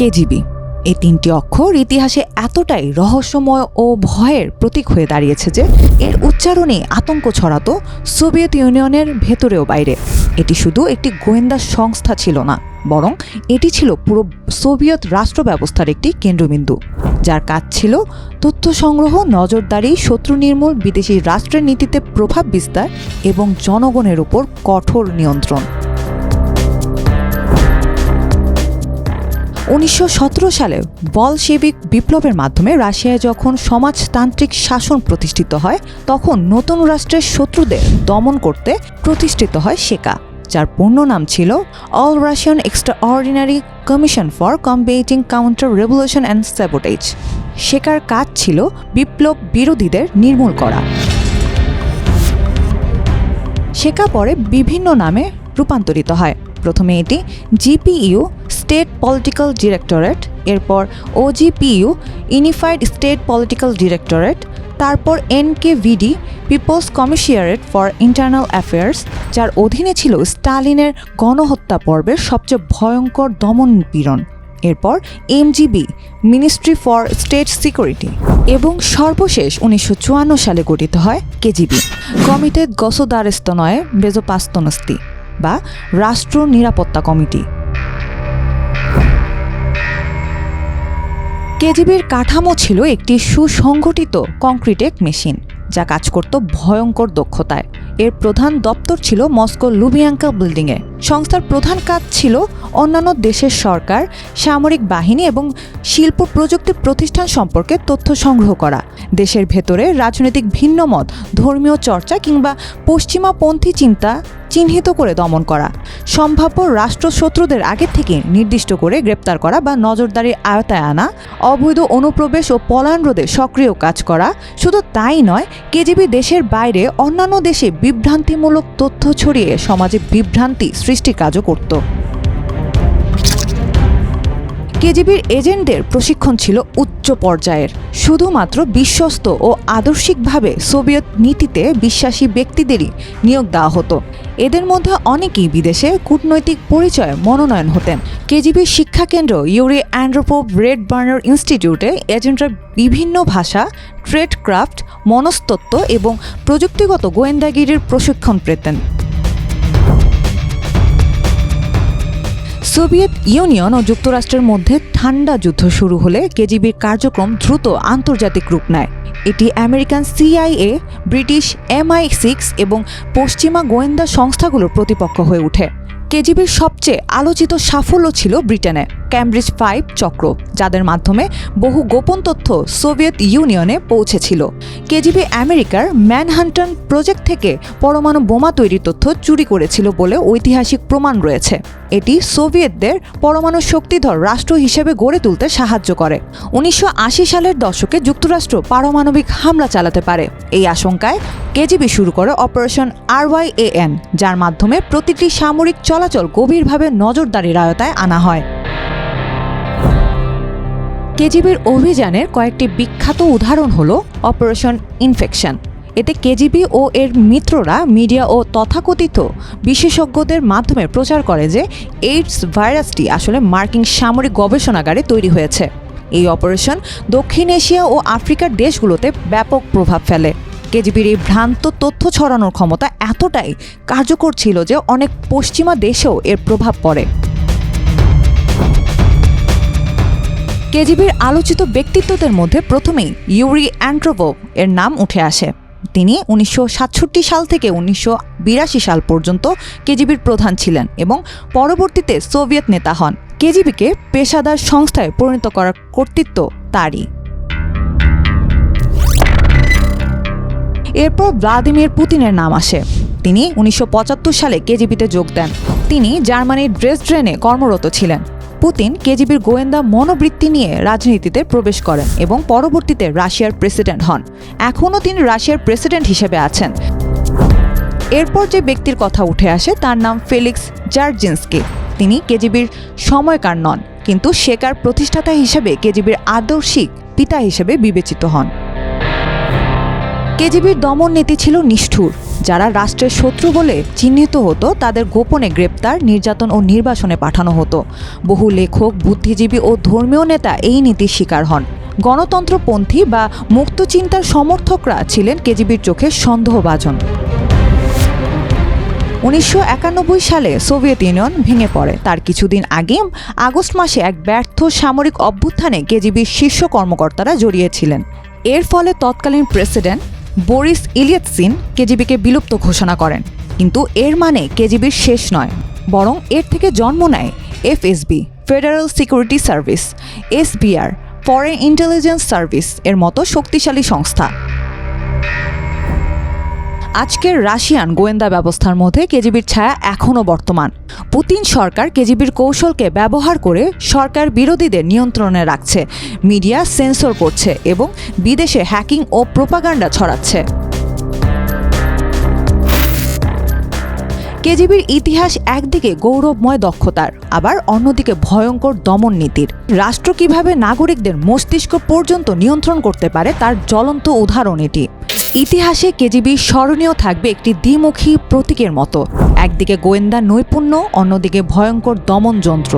KGB. এই তিনটি অক্ষর ইতিহাসে এতটাই রহস্যময় ও ভয়ের প্রতীক হয়ে দাঁড়িয়েছে যে এর উচ্চারণে আতঙ্ক ছড়াতো সোভিয়েত ইউনিয়নের ভেতরেও বাইরে। এটি শুধু একটি গোয়েন্দা সংস্থা ছিল না, বরং এটি ছিল পুরো সোভিয়েত রাষ্ট্র ব্যবস্থার একটি কেন্দ্রবিন্দু, যার কাজ ছিল তথ্য সংগ্রহ, নজরদারি, শত্রু নির্মূল, বিদেশি রাষ্ট্রের নীতিতে প্রভাব বিস্তার এবং জনগণের উপর কঠোর নিয়ন্ত্রণ। উনিশশো সতেরো সালে বলশেবিক বিপ্লবের মাধ্যমে রাশিয়ায় যখন সমাজতান্ত্রিক শাসন প্রতিষ্ঠিত হয়, তখন নতুন রাষ্ট্রের শত্রুদের দমন করতে প্রতিষ্ঠিত হয় শেকা যার পূর্ণ নাম ছিল all Russian extraordinary commission for combating counter revolution and sabotage. Shaker কাজ ছিল বিপ্লব বিরোধীদের নির্মূল করা। শেখা পরে বিভিন্ন নামে রূপান্তরিত হয়। প্রথমে এটি জিপিইউ স্টেট পলিটিক্যাল ডিরেক্টরেট এরপর OGPU unified state political directorate তারপর NKVD people's commissariat for internal affairs যার অধীনে ছিল স্টালিনের গণহত্যা পর্বের সবচেয়ে ভয়ঙ্কর দমন পীড়ন। এরপর MGB ministry for state security এবং সর্বশেষ উনিশশো চুয়ান্ন সালে গঠিত হয় কেজিবি। কমিটেড গসোদারেস্তনয়ে বেজোপাস্তনস্তি বা রাষ্ট্র নিরাপত্তা কমিটি। কেজিবির কাঠামো ছিল একটি সুসংগঠিত কংক্রিটেক মেশিন, যা কাজ করত ভয়ঙ্কর দক্ষতায়। এর প্রধান দপ্তর ছিল মস্কো লুবিয়াঙ্কা বিল্ডিংয়ে। সংস্থার প্রধান কাজ ছিল অন্যান্য দেশের সরকার, সামরিক বাহিনী এবং শিল্প প্রযুক্তি প্রতিষ্ঠান সম্পর্কে তথ্য সংগ্রহ করা। দেশের ভেতরে রাজনৈতিক ভিন্নমত, ধর্মীয় চর্চা কিংবা পশ্চিমাপন্থী চিন্তা চিহ্নিত করে দমন করা। সম্ভাব্য রাষ্ট্রশত্রুদের আগে থেকে নির্দিষ্ট করে গ্রেপ্তার করা বা নজরদারির আয়তায় আনা, অবৈধ অনুপ্রবেশ ও পলায়ন রোধে সক্রিয় কাজ করা, শুধু তাই নয়, কেজিবি দেশের বাইরে অন্যান্য দেশে বিভ্রান্তিমূলক তথ্য ছড়িয়ে সমাজে বিভ্রান্তি সৃষ্টি কাজও করত। কেজিবির এজেন্টদের প্রশিক্ষণ ছিল উচ্চ পর্যায়ের। শুধুমাত্র বিশ্বস্ত ও আদর্শিকভাবে সোভিয়েত নীতিতে বিশ্বাসী ব্যক্তিদেরই নিয়োগ দেওয়া হতো। এদের মধ্যে অনেকেই বিদেশে কূটনৈতিক পরিচয়ে মনোনয়ন হতেন। কেজিবির শিক্ষাকেন্দ্র ইউরি অ্যান্ড্রোপোভ রেড বার্নার ইনস্টিটিউটে এজেন্টরা বিভিন্ন ভাষা ট্রেড ক্রাফট মনস্তত্ত্ব এবং প্রযুক্তিগত গোয়েন্দাগিরির প্রশিক্ষণ পেতেন। সোভিয়েত ইউনিয়ন ও যুক্তরাষ্ট্রের মধ্যে ঠান্ডা যুদ্ধ শুরু হলে কেজিবির কার্যক্রম দ্রুত আন্তর্জাতিক রূপ নেয়। এটি American CIA, British MI six এবং পশ্চিমা গোয়েন্দা সংস্থাগুলোর প্রতিপক্ষ হয়ে ওঠে। কেজিবির সবচেয়ে আলোচিত সাফল্য ছিল ব্রিটেনে। ক্যামব্রিজ ফাইভ চক্র, যাদের মাধ্যমে বহু গোপন তথ্য সোভিয়েত ইউনিয়নে পৌঁছেছিল। কেজিবি আমেরিকার ম্যানহান্টন প্রজেক্ট থেকে পরমাণু বোমা তৈরির তথ্য চুরি করেছিল বলে ঐতিহাসিক প্রমাণ রয়েছে। এটি সোভিয়েতদের পরমাণু শক্তিধর রাষ্ট্র হিসেবে গড়ে তুলতে সাহায্য করে। উনিশশো আশি সালের দশকে যুক্তরাষ্ট্র পারমাণবিক হামলা চালাতে পারে। এই আশঙ্কায় কেজিবি শুরু করে অপারেশন আরওয়াইএএন যার মাধ্যমে প্রতিটি সামরিক চলাচল গভীরভাবে নজরদারির আয়তায় আনা হয়। কেজিবির অভিযানের কয়েকটি বিখ্যাত উদাহরণ হল অপারেশন ইনফেকশন। এতে কেজিবি ও এর মিত্ররা মিডিয়া ও তথাকথিত বিশেষজ্ঞদের মাধ্যমে প্রচার করে যে এইডস ভাইরাসটি আসলে মার্কিন সামরিক গবেষণাগারে তৈরি হয়েছে। এই অপারেশন দক্ষিণ এশিয়া ও আফ্রিকার দেশগুলোতে ব্যাপক প্রভাব ফেলে। কেজিবির এই ভ্রান্ত তথ্য ছড়ানোর ক্ষমতা এতটাই কার্যকর ছিল যে অনেক পশ্চিমা দেশেও এর প্রভাব পড়ে। কেজিবির আলোচিত ব্যক্তিত্বদের মধ্যে প্রথমেই ইউরি অ্যান্ট্রোভোভ এর নাম উঠে আসে। তিনি উনিশশো সাতষট্টি সাল থেকে উনিশশো বিরাশি সাল পর্যন্ত কেজিবির প্রধান ছিলেন এবং পরবর্তীতে সোভিয়েত নেতা হন। কেজিবিকে পেশাদার সংস্থায় পরিণত করার কর্তৃত্ব তারই। এরপর ভ্লাদিমির পুতিনের নাম আসে। তিনি উনিশশো পঁচাত্তর সালে কেজিবিতে যোগ দেন। তিনি জার্মানির ড্রেস ড্রেসড্রেনে কর্মরত ছিলেন। পুতিন কেজিবির গোয়েন্দা মনোবৃত্তি নিয়ে রাজনীতিতে প্রবেশ করেন এবং পরবর্তীতে রাশিয়ার প্রেসিডেন্ট হন। এখনও তিনি রাশিয়ার প্রেসিডেন্ট হিসেবে আছেন। এরপর যে ব্যক্তির কথা উঠে আসে তার নাম ফেলিক্স জার্জিন্সকি। তিনি কেজিবির সময়কার নন, কিন্তু শেকার প্রতিষ্ঠাতা হিসেবে কেজিবির আদর্শিক পিতা হিসেবে বিবেচিত হন। কেজিবির দমন নীতি ছিল নিষ্ঠুর। যারা রাষ্ট্রের শত্রু বলে চিহ্নিত হতো, তাদের গোপনে গ্রেপ্তার, নির্যাতন ও নির্বাসনে পাঠানো হতো। বহু লেখক, বুদ্ধিজীবী ও ধর্মীয় নেতা এই নীতির শিকার হন। গণতন্ত্রপন্থী বা মুক্ত চিন্তার সমর্থকরা ছিলেন কেজিবির চোখে সন্দেহভাজন। উনিশশো একানব্বই সালে সোভিয়েত ইউনিয়ন ভেঙে পড়ে। তার কিছুদিন আগে আগস্ট মাসে এক ব্যর্থ সামরিক অভ্যুত্থানে কেজিবির শীর্ষ কর্মকর্তারা জড়িয়েছিলেন এর ফলে তৎকালীন প্রেসিডেন্ট বরিস ইলিয়াতসিন কেজিবিকে বিলুপ্ত ঘোষণা করেন। কিন্তু এর মানে কেজিবির শেষ নয়, বরং এর থেকে জন্ম নেয় FSB, federal security service, SVR foreign intelligence service এর মতো শক্তিশালী সংস্থা। আজকের রাশিয়ান গোয়েন্দা ব্যবস্থার মধ্যে কেজিবির ছায়া এখনও বর্তমান। পুতিন সরকার কেজিবির কৌশলকে ব্যবহার করে সরকার বিরোধীদের নিয়ন্ত্রণে রাখছে, মিডিয়া সেন্সর করছে এবং বিদেশে হ্যাকিং ও প্রোপাগান্ডা ছড়াচ্ছে। কেজিবির ইতিহাস একদিকে গৌরবময় দক্ষতার, আবার অন্যদিকে ভয়ঙ্কর দমন নীতির। রাষ্ট্র কীভাবে নাগরিকদের মস্তিষ্ক পর্যন্ত নিয়ন্ত্রণ করতে পারে তার জ্বলন্ত উদাহরণ এটি। ইতিহাসে কেজিবি স্মরণীয় থাকবে একটি দ্বিমুখী প্রতীকের মতো। একদিকে গোয়েন্দা নৈপুণ্য, অন্যদিকে ভয়ঙ্কর দমন যন্ত্র